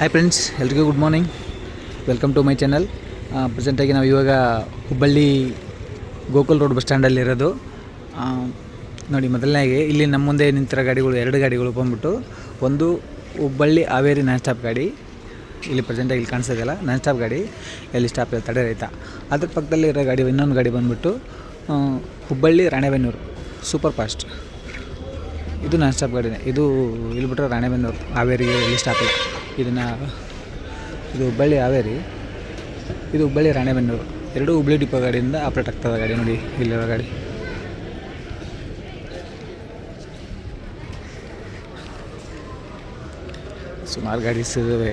Hi friends ಎಲ್ರಿಗೂ good morning welcome to my channel ಪ್ರೆಸೆಂಟಾಗಿ ನಾವು ಇವಾಗ ಹುಬ್ಬಳ್ಳಿ ಗೋಕುಲ್ ರೋಡ್ ಬಸ್ ಸ್ಟ್ಯಾಂಡಲ್ಲಿರೋದು ನೋಡಿ ಮೊದಲನೇ ಇಲ್ಲಿ ನಮ್ಮ ಮುಂದೆ ನಿಂತಿರೋ ಗಾಡಿಗಳು ಎರಡು ಗಾಡಿಗಳು ಬಂದ್ಬಿಟ್ಟು, ಒಂದು ಹುಬ್ಬಳ್ಳಿ ಹಾವೇರಿ ನಾನ್ ಸ್ಟಾಪ್ ಗಾಡಿ, ಇಲ್ಲಿ ಪ್ರೆಸೆಂಟಾಗಿ ಇಲ್ಲಿ ಕಾಣಿಸೋದಿಲ್ಲ ನಾನ್ ಸ್ಟಾಪ್ ಗಾಡಿ ಎಲ್ಲಿ ಸ್ಟಾಪ್ ಇಲ್ಲ ತಡೆ ರೈತ. ಅದ್ರ ಪಕ್ಕದಲ್ಲಿ ಇರೋ ಗಾಡಿ, ಇನ್ನೊಂದು ಗಾಡಿ ಬಂದ್ಬಿಟ್ಟು ಹುಬ್ಬಳ್ಳಿ ರಾಣೆಬೆನ್ನೂರು ಸೂಪರ್ ಫಾಸ್ಟ್ ಇದು ನಾನ್ ಸ್ಟಾಪ್ ಗಾಡಿನೇ. ಇದು ಇಲ್ಲಿ ಬಿಟ್ಟರೆ ರಾಣೆಬೆನ್ನೂರು, ಹಾವೇರಿಗೆ ಎಲ್ಲಿ ಸ್ಟಾಪ್ ಇಲ್ಲ. ಇದನ್ನು ಇದು ಹುಬ್ಬಳ್ಳಿ ಹಾವೇರಿ. ಇದು ಹುಬ್ಬಳ್ಳಿ ರಾಣೆಬೆನ್ನೂರು. ಎರಡು ಹುಬ್ಳಿ ಡಿಪೋ ಗಾಡಿಯಿಂದ ಆಪ್ರೇಟ್ ಆಗ್ತದೆ ಗಾಡಿ ನೋಡಿ, ಇಲ್ಲಿರೋ ಗಾಡಿ. ಸುಮಾರು ಗಾಡಿ ಸಿಗುವೆ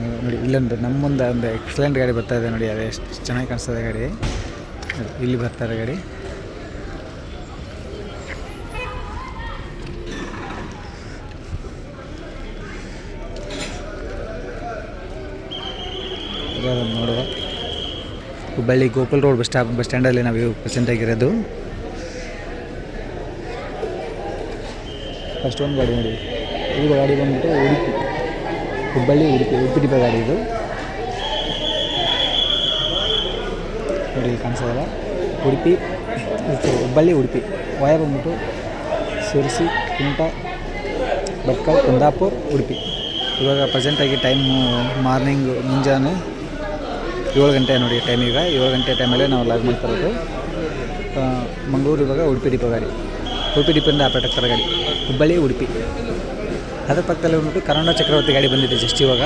ನೋಡಿ, ಇಲ್ಲೊಂದು ನಮ್ಮ ಮುಂದೆ ಒಂದು ಎಕ್ಸಲೆಂಟ್ ಗಾಡಿ ಬರ್ತಾ ಇದೆ ನೋಡಿ, ಅದು ಎಷ್ಟು ಚೆನ್ನಾಗಿ ಕಾಣಿಸ್ತದೆ ಗಾಡಿ. ಇಲ್ಲಿ ಬರ್ತಾರೆ ಗಾಡಿ. ನೋಡುವ. Hubballi Gokul road bus stop, bus ಸ್ಟ್ಯಾಂಡಲ್ಲಿ ನಾವು ಪ್ರೆಸೆಂಟ್ ಆಗಿರೋದು. ಫಸ್ಟ್ ಒಂದು ಗಾಡಿ ನೋಡಿ ಇದು ಗಾಡಿ ಬಂದ್ಬಿಟ್ಟು ಉಡುಪಿ. ಹುಬ್ಬಳ್ಳಿ ಉಡುಪಿ ಉಡುಪಿ ಡಿಪ ಗಾಡಿ ಇದು. ನೋಡಿ, ಇಲ್ಲಿ ಕಾಣಿಸೋದಲ್ಲ ಉಡುಪಿ ಹುಬ್ಬಳ್ಳಿ ಉಡುಪಿ. ವಾಯ ಬಂದ್ಬಿಟ್ಟು ಶಿರ್ಸಿ ಕುಂಟ ಭಟ್ಕಲ್ ಕುಂದಾಪುರ್, ಉಡುಪಿ. ಇವಾಗ ಪ್ರೆಸೆಂಟಾಗಿ ಟೈಮು ಮಾರ್ನಿಂಗ್ ಮುಂಜಾನೆ ಏಳು ಗಂಟೆ ನೋಡಿ ಟೈಮ್ ಈಗ. ಏಳು ಗಂಟೆ ಟೈಮಲ್ಲೇ ನಾವು ಲಾಗ್ ಮಾಡ್ತಾ ಇರೋದು. ಆ, ಮಂಗಳೂರು ಇವಾಗ ಉಡುಪಿ ಡಿಪೋ ಗಾಡಿ. ಉಡುಪಿ ಡಿಪೋಯಿಂದ ಆಪರೇಟ್ ಆಗ್ತಾರೆ ಗಾಡಿ. ಹುಬ್ಬಳ್ಳಿ ಉಡುಪಿ. ಅದರ ಪಕ್ಕದಲ್ಲಿ ಬಂದ್ಬಿಟ್ಟು ಕನ್ನಡ ಚಕ್ರವರ್ತಿ ಗಾಡಿ ಬಂದಿದೆ ಜಸ್ಟ್ ಇವಾಗ.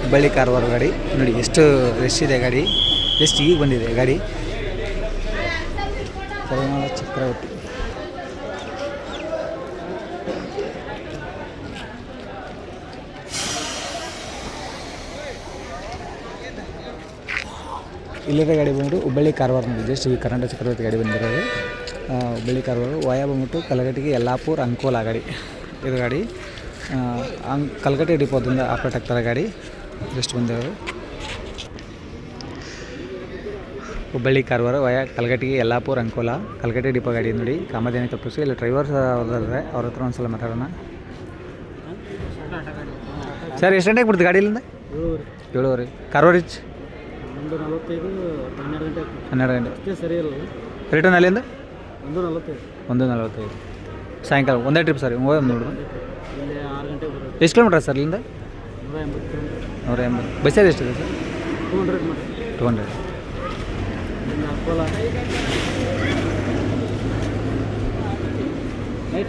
ಹುಬ್ಬಳ್ಳಿ ಕಾರವಾರ ಗಾಡಿ. ನೋಡಿ ಎಷ್ಟು ರಶ್ ಇದೆ ಗಾಡಿ. ಜಸ್ಟ್ ಈಗ ಬಂದಿದೆ ಗಾಡಿ. ಕರ್ನಾಟಕ ಚಕ್ರವರ್ತಿ. ಇಲ್ಲಿರೋ ಗಾಡಿ ಬಂದ್ಬಿಟ್ಟು ಹುಬ್ಬಳ್ಳಿ ಕಾರವಾರ ನೋಡಿ ಜಸ್ಟ್ ಈ ಕರ್ನಾಟಕ ಚಕ್ರವರ್ತಿ ಗಾಡಿ ಬಂದಿರೋದು. ಹುಬ್ಬಳ್ಳಿ ಕಾರವಾರ ವಾಯ ಬಂದ್ಬಿಟ್ಟು ಕಲಗಟ್ಟಿಗೆ ಯಲ್ಲಾಪುರ, ಅಂಕೋಲ ಗಾಡಿ. ಇದು ಗಾಡಿ. ಅಂಗ್ ಕಲ್ಗಟ್ಟೆ ಡಿಪೋದಿಂದ ಆಪ್ರೇಟ್ ಆಗ್ತಾರೆ ಗಾಡಿ. ಜಸ್ಟ್ ಬಂದಿರೋದು. ಹುಬ್ಬಳ್ಳಿ ಕಾರವಾರ ವಯ ಕಲ್ಗಟ್ಟಿಗೆ ಯಲ್ಲಾಪುರ, ಅಂಕೋಲ. ಕಲ್ಗಟ್ಟೆ ಡಿಪೋ ಗಾಡಿ ನೋಡಿ. ಕಾಮಧೇನಿ ತಪ್ಪಿಸಿ ಇಲ್ಲಿ ಡ್ರೈವರ್ಸ್ ಅವ್ರದ್ರೆ ಅವ್ರ ಹತ್ರ ಒಂದ್ಸಲ ಮಾತಾಡೋಣ. ಸರ್, ಎಷ್ಟು ಗಂಟೆಗೆ ಬಿಡ್ತು ಗಾಡಿ ಇಲ್ಲಿಂದ? ಏಳುವರೆ. ಕಾರವಾರ ರೀಚ್ ಒಂದು ನಲವತ್ತೈದು ಹನ್ನೆರಡು ಗಂಟೆ ಹನ್ನೆರಡು ಗಂಟೆ. ಅಷ್ಟೇ ಸರಿ ಇಲ್ಲ ರಿಟರ್ನ್ ಅಲ್ಲಿಂದ ಒಂದು ನಲವತ್ತೈದು. ಒಂದು ನಲವತ್ತೈದು. ಸಾಯಂಕಾಲ ಒಂದೇ ಟ್ರಿಪ್ ಸರ್ ಹೋಗೋದು ನೋಡು ಇಲ್ಲಿ ಆರು ಗಂಟೆಗೆ ಬರೋದು. ಎಷ್ಟು ಕಿಲೋಮೀಟರ್ ಸರ್ ಇಲ್ಲಿಂದ? ನೂರ ಎಂಬತ್ತು ನೂರ ಎಂಬತ್ತು ಬಸ್ಸಲ್ಲಿ ಎಷ್ಟಿದೆ ಸರ್? ಟೂ ಹಂಡ್ರೆಡ್ ಮಾಡಿ ಟು ಹಂಡ್ರೆಡ್ ಅಕೋಲ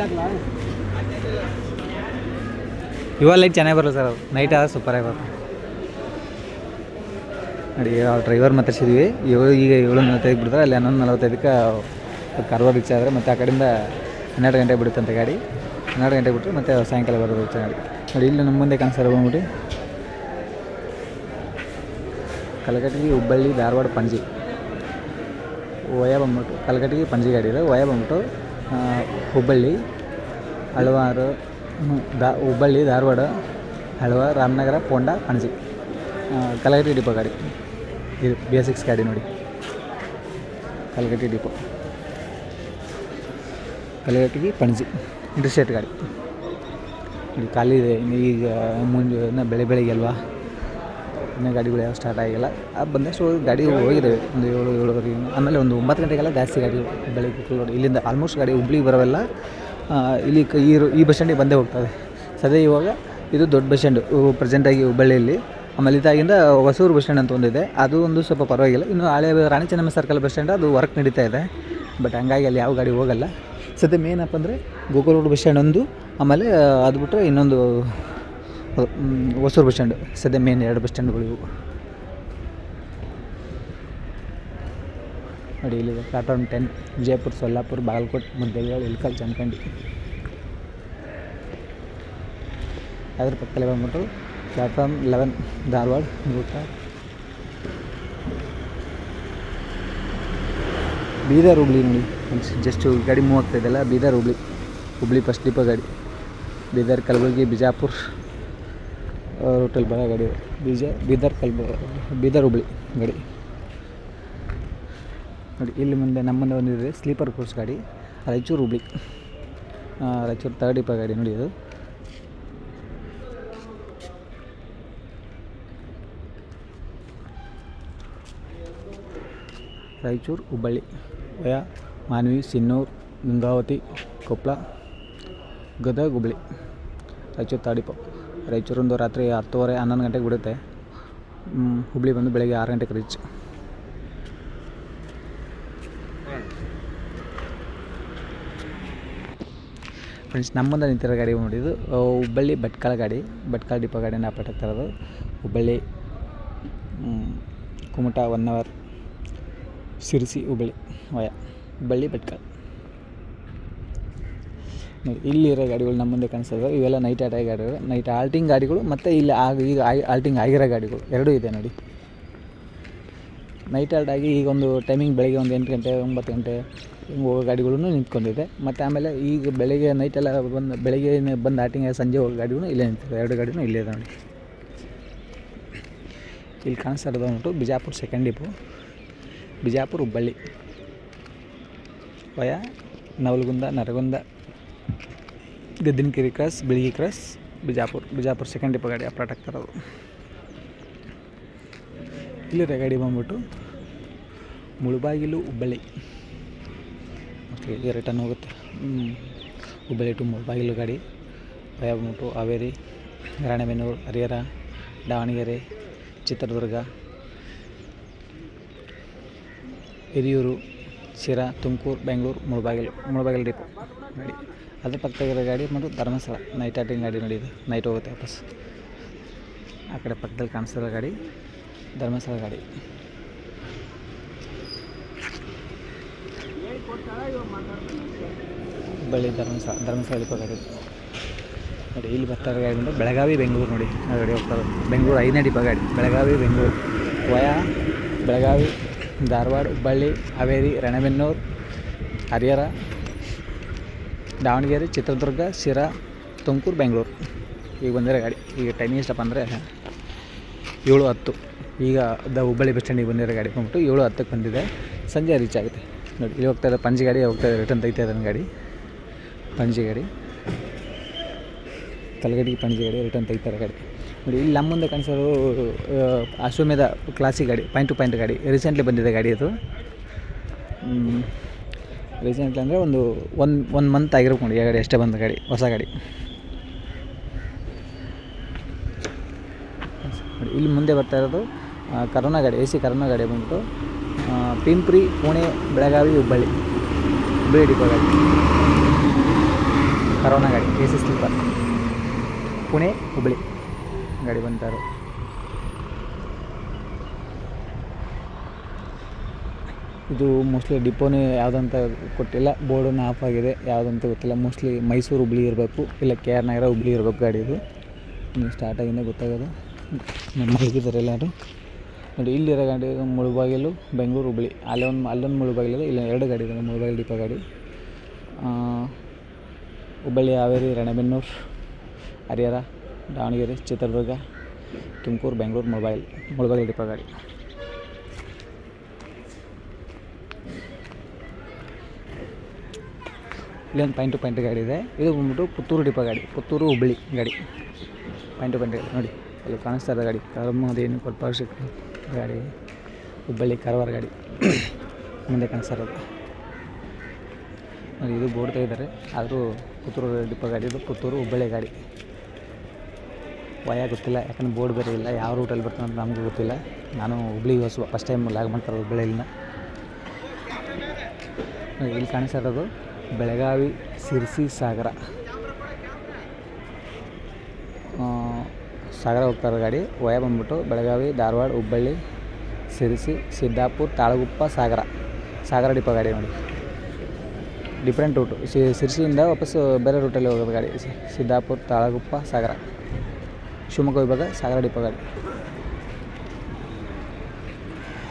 ಹಾಕ್ಲಾ ಇವಾಗ ಲೈಟ್ ಚೆನ್ನಾಗಿ ಬರಲ್ಲ ಸರ್ ನೈಟ್ ಆದ್ರೆ ಸೂಪರಾಗಿ ಬರುತ್ತೆ. ನೋಡಿ ಡ್ರೈವರ್ ಮಾತಾಡ್ಸಿದ್ವಿ ಏಳು ಈಗ ಏಳು ನಲವತ್ತೈದು ಬಿಡ್ತಾರೆ, ಅಲ್ಲಿ ಹನ್ನೊಂದು ನಲವತ್ತೈದಕ್ಕೆ ಕಾರವಾರ ರೀಚ್ ಆದರೆ ಮತ್ತು ಆ ಕಡೆಯಿಂದ ಹನ್ನೆರಡು ಗಂಟೆಗೆ ಬಿಡುತ್ತಂತೆ ಗಾಡಿ. ಹನ್ನೆರಡು ಗಂಟೆ ಬಿಟ್ಟರೆ ಮತ್ತೆ ಸಾಯಂಕಾಲ ಬರೋದು ಗಾಡಿ. ನೋಡಿ, ಇಲ್ಲಿ ನಮ್ಮ ಮುಂದೆ ಕಾಣಿಸ್ತಾರೆ ಬಂದ್ಬಿಟ್ಟು ಕಲಕಟ್ಟಿಗೆ ಹುಬ್ಬಳ್ಳಿ, ಧಾರವಾಡ ಪಂಜಿ ವಯ ಬಂದ್ಬಿಟ್ಟು ಕಲಕಟ್ಟಿಗೆ ಪಂಜಿ ಗಾಡಿ ಇದೆ. ವಯ ಬಂದ್ಬಿಟ್ಟು ಹುಬ್ಬಳ್ಳಿ, ಹಳವಾರು ದಾ, ಹುಬ್ಬಳ್ಳಿ, ಧಾರವಾಡ ಹಳವ ರಾಮನಗರ, ಪೋಂಡ, ಪಣಜಿ. ಕಲಗಟ್ಟಿ ಡಿಪೋ ಗಾಡಿ. ಇದು ಬಿ ಎಸ್ ಸಿಕ್ಸ್ ಗಾಡಿ ನೋಡಿ. ಕಲಗಟ್ಟಿ ಡಿಪೋ. ಕಲಗಟ್ಟಿಗೆ ಪಣಜಿ, ಇಂಟರ್ಸ್ಟೇಟ್ ಗಾಡಿ. ಇಲ್ಲಿ ಖಾಲಿ ಇದೆ. ಈಗ ಮುಂಜೆ ಇನ್ನೂ ಬೆಳೆ ಬೆಳಿಗ್ಗೆ ಅಲ್ವಾ? ಇನ್ನೂ ಗಾಡಿಗಳು ಯಾವ ಸ್ಟಾರ್ಟ್ ಆಗಿಲ್ಲ. ಬಂದಷ್ಟು ಗಾಡಿ ಹೋಗಿದ್ದಾವೆ ಒಂದು ಏಳು ಏಳುವರೆ ಆಮೇಲೆ ಒಂದು ಒಂಬತ್ತು ಗಂಟೆಗೆಲ್ಲ ಜಾಸ್ತಿ ಗಾಡಿ ಬೆಳಗ್ಗೆ ನೋಡಿ. ಇಲ್ಲಿಂದ ಆಲ್ಮೋಸ್ಟ್ ಗಾಡಿ ಹುಬ್ಳಿಗೆ ಬರೋವೆಲ್ಲ ಇಲ್ಲಿ ಈ ಈ ಬಸ್ ಸ್ಟ್ಯಾಂಡಿಗೆ ಬಂದೇ ಹೋಗ್ತದೆ. ಸದ್ಯ ಇವಾಗ ಇದು ದೊಡ್ಡ ಬಸ್ ಸ್ಟ್ಯಾಂಡು. ಪ್ರೆಸೆಂಟಾಗಿ ಹುಬ್ಬಳ್ಳಿಯಲ್ಲಿ ಆಮೇಲೆ ಇದಾಗಿಂದ ಹೊಸೂರು ಬಸ್ ಸ್ಟ್ಯಾಂಡ್ ಅಂತ ಒಂದಿದೆ. ಅದು ಒಂದು ಸ್ವಲ್ಪ ಪರವಾಗಿಲ್ಲ. ಇನ್ನು ಹಳೆ Rani Chennamma circle bus stand ಅದು ವರ್ಕ್ ನಡೀತಾ ಇದೆ. ಬಟ್ ಹಂಗಾಗಿ ಅಲ್ಲಿ ಯಾವ ಗಾಡಿ ಹೋಗಲ್ಲ. ಸದ್ಯ ಮೇನ್ ಅಪ್ ಅಂದರೆ ಗೋಕುಲ್ ರೋಡ್ ಬಸ್ ಸ್ಟ್ಯಾಂಡ್ ಒಂದು, ಆಮೇಲೆ ಅದು ಬಿಟ್ಟರೆ ಇನ್ನೊಂದು ಹೊಸೂರು ಬಸ್ ಸ್ಟ್ಯಾಂಡು ಸದ್ಯ ಮೇನ್ ಎರಡು ಬಸ್ ಸ್ಟ್ಯಾಂಡ್ಗಳು ಇವು. ನೋಡಿ ಇಲ್ಲಿ ಪ್ಲಾಟ್ಫಾರ್ಮ್ ಟೆನ್ ವಿಜಯಪುರ, ಸೊಲ್ಲಾಪುರ, ಬಾಗಲಕೋಟೆ ಮುದ್ದೇಬಿಹಾಳ್ ಇಳ್ಕಲ್ ಚನ್ಕಂಡಿ ಅದ್ರ ಪಕ್ಕದಲ್ಲಿ ಬಂದ್ಬಿಟ್ಟು ಪ್ಲಾಟ್ಫಾರ್ಮ್ ಲೆವೆನ್ ಧಾರವಾಡ ರೂಟ ಬೀದರ್ ಹುಬ್ಳಿ ನೋಡಿ ಜಸ್ಟ್ ಗಾಡಿ ಮೂವ್ ಆಗ್ತಾ ಇದೆಯಲ್ಲ ಬೀದರ್ ಹುಬ್ಳಿ ಹುಬ್ಳಿ ಫಸ್ಟ್ ಡಿಪೋ ಗಾಡಿ ಬೀದರ್ ಕಲಬುರಗಿ ಬಿಜಾಪುರ್ ರೂಟಲ್ಲಿ ಬರೋ ಗಾಡಿ. ಬೀಜ ಬೀದರ್ ಕಲ್ಬ ಬೀದರ್ ಹುಬ್ಳಿ ಗಾಡಿ. ನೋಡಿ, ಇಲ್ಲಿ ಮುಂದೆ ನಮ್ಮ ಮುಂದೆ ಬಂದಿದೆ ಸ್ಲೀಪರ್ ಕೋಚ್ ಗಾಡಿ, ರಾಯಚೂರು ಹುಬ್ಳಿ ರಾಯಚೂರು ತರ್ಡ್ ಡಿಪ ಗಾಡಿ ನೋಡಿ ಇದು. ರಾಯಚೂರು, ಹುಬ್ಬಳ್ಳಿ. ವಯ, ಮಾನ್ವಿ, ಸಿನ್ನೂರು ಗಂಗಾವತಿ ಕೊಪ್ಪಳ ಗದಗ, ಹುಬ್ಬಳ್ಳಿ. ರಾಯಚೂರು ತಾಡಿಪು. ರಾಯಚೂರೊಂದು ರಾತ್ರಿ ಹತ್ತುವರೆ ಹನ್ನೊಂದು ಗಂಟೆಗೆ ಬಿಡುತ್ತೆ. ಹುಬ್ಳಿ ಬಂದು ಬೆಳಗ್ಗೆ ಆರು ಗಂಟೆಗೆ ರೀಚ್ ಫ್ರೆಂಡ್ಸ್ ನಮ್ಮ ಮುಂದೆ ನಿಂತಿರೋ ಗಾಡಿ ನೋಡಿದ್ದು ಹುಬ್ಬಳ್ಳಿ ಭಟ್ಕಳ ಗಾಡಿ. ಭಟ್ಕಳ ಡಿಪೋ ಗಾಡಿನ ಆಪರೇಟ್ ಆಗ್ತಾ ಇರೋದು. Hubballi Kumta, one hour. Sirsi Hubballi via Hubballi Bhatkal ನೋಡಿ ಇಲ್ಲಿರೋ ಗಾಡಿಗಳು ನಮ್ಮ ಮುಂದೆ ಕಾಣಿಸ್ತದೆ ಇವೆಲ್ಲ ನೈಟ್ ಆಟ ಗಾಡಿಗಳು. ನೈಟ್ ಆಲ್ಟಿಂಗ್ ಗಾಡಿಗಳು ಮತ್ತು ಇಲ್ಲಿ ಆಗ ಈಗ ಆಲ್ಟಿಂಗ್ ಆಗಿರೋ ಗಾಡಿಗಳು. ಎರಡೂ ಇದೆ ನೋಡಿ. ನೈಟ್ ಆಲ್ಟ್ ಆಗಿ ಈಗ ಒಂದು ಟೈಮಿಂಗ್ ಬೆಳಗ್ಗೆ ಒಂದು ಎಂಟು ಗಂಟೆ, ಒಂಬತ್ತು ಗಂಟೆ ಹಿಂಗೆ ಹೋಗೋ ಗಾಡಿಗಳೂ ನಿಂತ್ಕೊಂಡಿದೆ. ಮತ್ತು ಆಮೇಲೆ ಈಗ ಬೆಳಗ್ಗೆ ನೈಟೆಲ್ಲ ಬಂದು, ಬೆಳಗ್ಗೆ ಬಂದು ಆಟಿಂಗ್ ಸಂಜೆ ಹೋಗೋ ಗಾಡಿಗಳು ಇಲ್ಲೇ ನಿಂತಿದೆ ಎರಡು ಗಾಡಿನೂ ಇಲ್ಲೇ ಇದೆ ನೋಡಿ. ಇಲ್ಲಿ ಕಾಣಿಸ್ತಾ ಇರೋದು ಅಂದ್ಬಿಟ್ಟು Bijapur second depot Bijapur Hubballi. Via, Navalgund, Nargund, Gaddinakere cross, Biligi cross, Bijapur Bijapur second depot ಗಾಡಿ ಅಪ್ರಾಟ್ ಆಗ್ತಾರದು ಇಲ್ಲಿರೋ ಗಾಡಿ ಬಂದ್ಬಿಟ್ಟು ಮುಳುಬಾಗಿಲು ಹುಬ್ಬಳ್ಳಿ. ಇಲ್ಲಿ ರಿಟರ್ನ್ ಹೋಗುತ್ತೆ. ಹುಬ್ಬಳ್ಳಿ ಟು ಮುಳುಬಾಗಿಲು ಗಾಡಿ. ಭಯ ಬಂದ್ಬಿಟ್ಟು ಹಾವೇರಿ, ರಾಣೆಬೆನ್ನೂರು, ಹರಿಹರ, ದಾವಣಗೆರೆ, ಚಿತ್ರದುರ್ಗ. ಹಿರಿಯೂರು, ಶಿರಾ, ತುಮಕೂರು, ಬೆಂಗಳೂರು, ಮುಳಬಾಗಿಲು ಮುಳಬಾಗಿಲು ಡಿಪೋ ಗಾಡಿ. ಅದ್ರ ಪಕ್ಕದಲ್ಲಿರೋ ಗಾಡಿ ಮತ್ತು ಧರ್ಮಸ್ಥಳ. ನೈಟ್ ಆಟಿಂಗ್ ಗಾಡಿ ನೋಡಿದ್ದು ನೈಟ್ ಹೋಗುತ್ತೆ ವಾಪಸ್. ಆ ಕಡೆ ಪಕ್ಕದಲ್ಲಿ ಕಾಣಿಸ್ತಿರೋ ಗಾಡಿ, ಧರ್ಮಸ್ಥಳ ಗಾಡಿ. ಹುಬ್ಬಳ್ಳಿ ಧರ್ಮಸ್ಥಳ ಧರ್ಮಸ್ಥಳ ಡಿಪೋ ಗಾಡಿ. ನೋಡಿ, ಇಲ್ಲಿ ಬರ್ತಾ ಇರೋ ಗಾಡಿ ಬಂದು ಬೆಳಗಾವಿ, ಬೆಂಗಳೂರು ನೋಡಿ. ಆ ಗಾಡಿ ಹೋಗ್ತಾರೆ ಬೆಂಗಳೂರು ಐದನೇ ಡಿಪೋ ಗಾಡಿ. ಬೆಳಗಾವಿ, ಬೆಂಗಳೂರು. ವಯಾ ಬೆಳಗಾವಿ. ಧಾರವಾಡ, ಹುಬ್ಬಳ್ಳಿ, ಹಾವೇರಿ, ರಾಣೆಬೆನ್ನೂರು, ಹರಿಹರ, ದಾವಣಗೆರೆ, ಚಿತ್ರದುರ್ಗ, ಶಿರಾ, ತುಮಕೂರು, ಬೆಂಗಳೂರು. ಈಗ ಬಂದಿರೋ ಗಾಡಿ. ಈಗ ಟೈಮಿಂಗ್ ಎಷ್ಟಪ್ಪ ಅಂದರೆ ಏಳು ಹತ್ತು. ಈಗ ದ ಹುಬ್ಬಳ್ಳಿ ಬಸ್ ಸ್ಟ್ಯಾಂಡಿಗೆ ಬಂದಿರೋ ಗಾಡಿ ಬಂದ್ಬಿಟ್ಟು ಏಳು ಹತ್ತಕ್ಕೆ ಬಂದಿದೆ. ಸಂಜೆ ರೀಚ್ ಆಗುತ್ತೆ. ನೋಡಿ, ಇಲ್ಲಿ ಹೋಗ್ತಾ ಇದೆ ಪಂಜಿ ಗಾಡಿ, ಹೋಗ್ತಾ ಇದೆ ರಿಟರ್ನ್ ತೆಗಿತಾ ಇದ್ದಾನೆ ಗಾಡಿ. ಪಂಜಿ ಗಾಡಿ. ತಲೆಗಡಿಗೆ ಪಂಜಿ ಗಾಡಿ ರಿಟರ್ನ್ ತೆಗಿತಾರೆ ಗಾಡಿ. ನೋಡಿ, ಇಲ್ಲಿ ನಮ್ಮ ಮುಂದೆ ಕಾಣಿಸೋದು ಅಶ್ವಮೇಧ ಕ್ಲಾಸಿಕ್ ಗಾಡಿ ಪಾಯಿಂಟ್ ಟು ಪಾಯಿಂಟ್ ಗಾಡಿ ರೀಸೆಂಟ್ಲಿ ಬಂದಿದೆ ಗಾಡಿ ಅದು. ರೀಸೆಂಟ್ಲಿ ಅಂದರೆ ಒಂದು ಒನ್ ಒನ್ ಮಂತ್ ಆಗಿರ್ಬೇಕು ನೋಡಿ ಗಾಡಿ ಅಷ್ಟೇ ಬಂದ ಗಾಡಿ, ಹೊಸ ಗಾಡಿ. ಇಲ್ಲಿ ಮುಂದೆ ಬರ್ತಾ ಇರೋದು ಕರೋನಾ ಗಾಡಿ, ಎ ಸಿ ಕರೋನಾ ಗಾಡಿ ಬಂದ್ಬಿಟ್ಟು ಪಿಂಪ್ರಿ ಪುಣೆ, ಬೆಳಗಾವಿ, ಹುಬ್ಬಳ್ಳಿ ಹುಬ್ಬಳ್ಳಿ ಡಿಪೋ ಗಾಡಿ. ಕರೋನಾ ಗಾಡಿ, A C sleeper Pune, Hubballi. ಗಾಡಿ ಬಂತಾರೆ. ಇದು ಮೋಸ್ಟ್ಲಿ ಡಿಪೋನೇ ಯಾವುದಂತ ಕೊಟ್ಟಿಲ್ಲ ಬೋರ್ಡನ್ನು ಆಫ್ ಆಗಿದೆ. ಯಾವುದಂತ ಗೊತ್ತಿಲ್ಲ. ಮೋಸ್ಟ್ಲಿ ಮೈಸೂರು ಹುಬ್ಳಿ ಇರಬೇಕು. ಇಲ್ಲ ಕೆ ಆರ್ ನಗರ ಹುಬ್ಳಿ ಇರಬೇಕು ಗಾಡಿ ಇದು. ಇನ್ನು ಸ್ಟಾರ್ಟ್ ಆಗಿಂದ ಗೊತ್ತಾಗೋದು. ನಮ್ಮ ಮಲಗಿದ್ದಾರೆ ಎಲ್ಲರೂ. ನೋಡಿ, ಇಲ್ಲಿರೋ ಗಾಡಿ ಮುಳುಬಾಗಿಲು, ಬೆಂಗಳೂರು ಹುಬ್ಳಿ. ಅಲ್ಲೊಂದು ಅಲ್ಲೊಂದು ಮುಳುಬಾಗಿಲು ಇಲ್ಲ ಎರಡು ಗಾಡಿ ಇದೆ. ಮುಳುಬಾಗಿಲು ಡಿಪೋ ಗಾಡಿ. ಹುಬ್ಬಳ್ಳಿ ಹಾವೇರಿ, ರಣಬೆನ್ನೂರು, ಹರಿಹರ. ದಾವಣಗೆರೆ, ಚಿತ್ರದುರ್ಗ, ತುಮಕೂರು, ಬೆಂಗಳೂರು, ಮೊಬೈಲ್, ಮುಳಬಾಗಿಲು ಡಿಪೋ ಗಾಡಿ. ಇಲ್ಲೊಂದು ಪಾಯಿಂಟ್ ಟು ಪಾಯಿಂಟ್ ಗಾಡಿ ಇದೆ. ಇದು ಬಂದ್ಬಿಟ್ಟು ಪುತ್ತೂರು ಡಿಪ ಗಾಡಿ, ಪುತ್ತೂರು ಹುಬ್ಬಳ್ಳಿ ಗಾಡಿ. ಪಾಯಿಂಟ್ ಟು ಪಾಯಿಂಟ್ ಗಾಡಿ, ನೋಡಿ, ಅಲ್ಲಿ ಕಾಣಿಸ್ತಾ ಇರೋ ಗಾಡಿ ಕರ್ಮದೇನು ಕೊಲ್ಪ ಗಾಡಿ, ಹುಬ್ಬಳ್ಳಿ ಕಾರವಾರ ಗಾಡಿ, ಮುಂದೆ ಕಾಣಿಸ್ತಾ ಇರೋದು. ನೋಡಿ, ಇದು ಬೋರ್ಡ್ ಇದ್ದಾರೆ ಆದರೂ ಪುತ್ತೂರು ಡಿಪ ಗಾಡಿ, ಇದು ಪುತ್ತೂರು ಹುಬ್ಬಳ್ಳಿ ಗಾಡಿ. ವಯ ಗೊತ್ತಿಲ್ಲ. ಯಾಕಂದ್ರೆ ಬೋರ್ಡ್ ಬೇರೆ ಇಲ್ಲ. ಯಾವ ರೂಟಲ್ಲಿ ಬರ್ತಾನೆ ಅಂತ ನಮಗೂ ಗೊತ್ತಿಲ್ಲ. ನಾನು ಹುಬ್ಳಿಗೆ ಹೊಸ ಫಸ್ಟ್ ಟೈಮ್ ಲಾಗ್ ಮಾಡ್ತಾರೆ ಹುಬ್ಬಳ್ಳಿಯಿಂದ ನೋಡಿ, ಇಲ್ಲಿ ಕಾಣಿಸ್ತಾ ಇರೋದು ಬೆಳಗಾವಿ ಸಿರ್ಸಿ ಸಾಗರ. ಸಾಗರ ಹೋಗ್ತಾರೆ ಗಾಡಿ. ವಯ ಬಂದ್ಬಿಟ್ಟು ಬೆಳಗಾವಿ ಧಾರವಾಡ ಹುಬ್ಬಳ್ಳಿ ಸಿರಿಸಿ ಸಿದ್ದಾಪುರ ತಾಳಗುಪ್ಪ ಸಾಗರ. ಸಾಗರ ಡಿಪ ಗಾಡಿ ನೋಡಿ. ಡಿಫ್ರೆಂಟ್ ರೂಟು ಸಿರ್ಸಿಯಿಂದ ವಾಪಸ್ಸು ಬೇರೆ ರೂಟಲ್ಲಿ ಹೋಗೋದು ಗಾಡಿ. ಸಿದ್ದಾಪುರ ತಾಳಗುಪ್ಪ ಸಾಗರ. ಶಿವಮೊಗ್ಗ ವಿಭಾಗ, ಸಾಗರ ಡಿಪೋ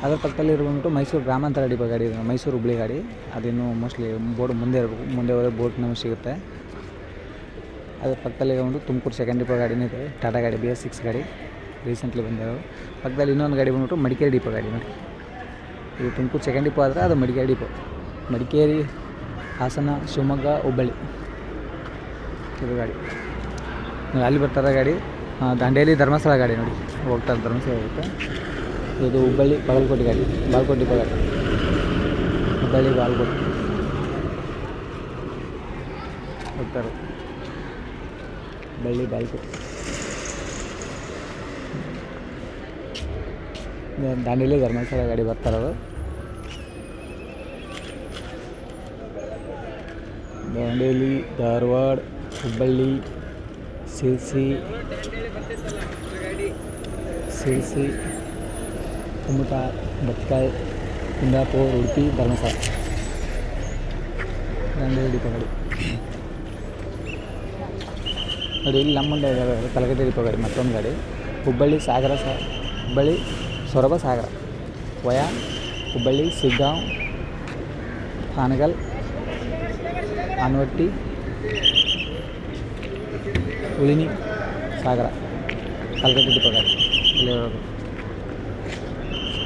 ಅದರ ಪಕ್ಕದಲ್ಲಿ ಬಂದ್ಬಿಟ್ಟು ಮೈಸೂರು ಗ್ರಾಮಾಂತರ ಡಿಪೋ ಗಾಡಿ ಇದೆ ಮೈಸೂರು ಹುಬ್ಳಿ ಗಾಡಿ ಅದಿನ್ನು ಮೋಸ್ಟ್ಲಿ ಬೋರ್ಡ್ ಮುಂದೆ ಇರಬೇಕು, ಮುಂದೆ ಹೋದರೆ ಬೋರ್ಡ್ ನಮಗೆ ಸಿಗುತ್ತೆ. ಅದರ ಪಕ್ಕದಲ್ಲಿ ಒಂದು ತುಮಕೂರು ಸೆಕೆಂಡ್ ಡಿಪೋ ಗಾಡಿನೂ ಇದೆ, ಟಾಟಾ ಗಾಡಿ, ಬಿ ಎಸ್ ಸಿಕ್ಸ್ ಗಾಡಿ ರೀಸೆಂಟ್ಲಿ ಬಂದಿರೋ ಪಕ್ಕದಲ್ಲಿ ಇನ್ನೊಂದು ಗಾಡಿ ಬಂದ್ಬಿಟ್ಟು ಮಡಿಕೇರಿ ಡಿಪೋ ಗಾಡಿ ನೋಡಿ. ಇದು ತುಮಕೂರು ಸೆಕೆಂಡ್ ಡಿಪೋ ಆದರೆ ಅದು ಮಡಿಕೇರಿ ಡಿಪೋ. ಮಡಿಕೇರಿ, ಹಾಸನ, ಶಿವಮೊಗ್ಗ, ಹುಬ್ಬಳ್ಳಿ. ಇದು ಗಾಡಿ. ಅಲ್ಲಿ ಬರ್ತಾರೆ ಗಾಡಿ ದಾಂಡೇಲಿ ಧರ್ಮಸ್ಥಳ ಗಾಡಿ ನೋಡಿ. ಹೋಗ್ತಾರೆ ಧರ್ಮಸ್ಥಳ ಹೋಗುತ್ತೆ. ಇದು ಹುಬ್ಬಳ್ಳಿ ಬಾಗಲಕೋಟೆ ಗಾಡಿ. ಬಾಗಲಕೋಟೆ ಗಾಡಿ ಹುಬ್ಬಳ್ಳಿ, ಬಾಗಲಕೋಟೆ. ಹೋಗ್ತಾರೆ. ಹುಬ್ಬಳ್ಳಿ, ಬಾಗಲಕೋಟೆ. ದಾಂಡೇಲಿ ಧರ್ಮಸ್ಥಳ ಗಾಡಿ ಬರ್ತಾರದು ದಾಂಡೇಲಿ, ಧಾರವಾಡ, ಹುಬ್ಬಳ್ಳಿ. ಶಿರ್ಸಿ ಸಿಲ್ಸಿ ಕುಮಟಾ, ಬತ್ಕಾಯಿ, ಕುಂದಾಪುರ, ಉಡುಪಿ, ಧರ್ಮಸ್ಥಳ. ಡಿಪೋ ಗಾಡಿ ನೋಡಿ, ಇಲ್ಲಿ ನಮ್ಮೊಂದು ಡಿಪೋ ಗಾಡಿ ಮತ್ತೊಂದು ಗಾಡಿ. ಹುಬ್ಬಳ್ಳಿ ಸಾಗರ ಸ, ಹುಬ್ಬಳ್ಳಿ ಸೊರಬ ಸಾಗರ. ವಯಾ, ಹುಬ್ಬಳ್ಳಿ, ಸಿಗ್ಗಾಂವ್, ಹಾನಗಲ್, ಆನವಟ್ಟಿ ಉಳಿನಿ ಸಾಗರ, ಕಲ್ಕತ್ತಿ ಡಿಪೋ ಗಾಡಿ. ಇಲ್ಲಿ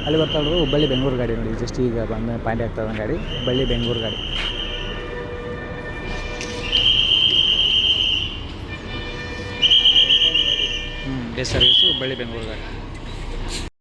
ಅಲ್ಲಿ ಬರ್ತಾ ಇರೋದು ಹುಬ್ಬಳ್ಳಿ ಬೆಂಗಳೂರು ಗಾಡಿ ನೋಡಿ. ಜಸ್ಟ್ ಈಗ ಬಂದ ಪಾಯಿಂಟ್ ಆಗ್ತದ ಗಾಡಿ, ಹುಬ್ಬಳ್ಳಿ ಬೆಂಗಳೂರು ಗಾಡಿ. ಹ್ಞೂ ಡೇ ಸರ್ವಿಸು ಹುಬ್ಬಳ್ಳಿ ಬೆಂಗಳೂರು ಗಾಡಿ.